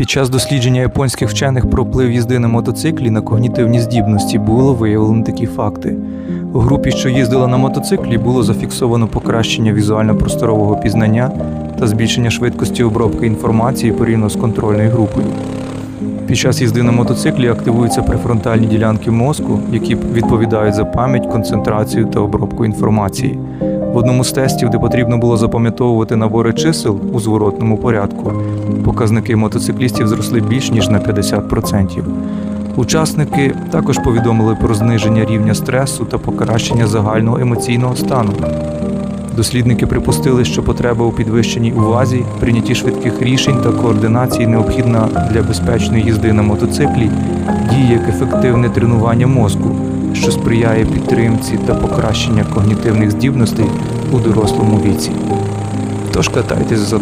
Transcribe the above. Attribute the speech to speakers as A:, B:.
A: Під час дослідження японських вчених про вплив їзди на мотоциклі на когнітивні здібності було виявлено такі факти. У групі, що їздила на мотоциклі, було зафіксовано покращення візуально-просторового пізнання та збільшення швидкості обробки інформації порівняно з контрольною групою. Під час їзди на мотоциклі активуються префронтальні ділянки мозку, які відповідають за пам'ять, концентрацію та обробку інформації. В одному з тестів, де потрібно було запам'ятовувати набори чисел у зворотному порядку, показники мотоциклістів зросли більш ніж на 50%. Учасники також повідомили про зниження рівня стресу та покращення загального емоційного стану. Дослідники припустили, що потреба у підвищеній увазі, прийнятті швидких рішень та координації необхідна для безпечної їзди на мотоциклі, діє як ефективне тренування мозку, що сприяє підтримці та покращення когнітивних здібностей у дорослому віці. Тож катайтесь з.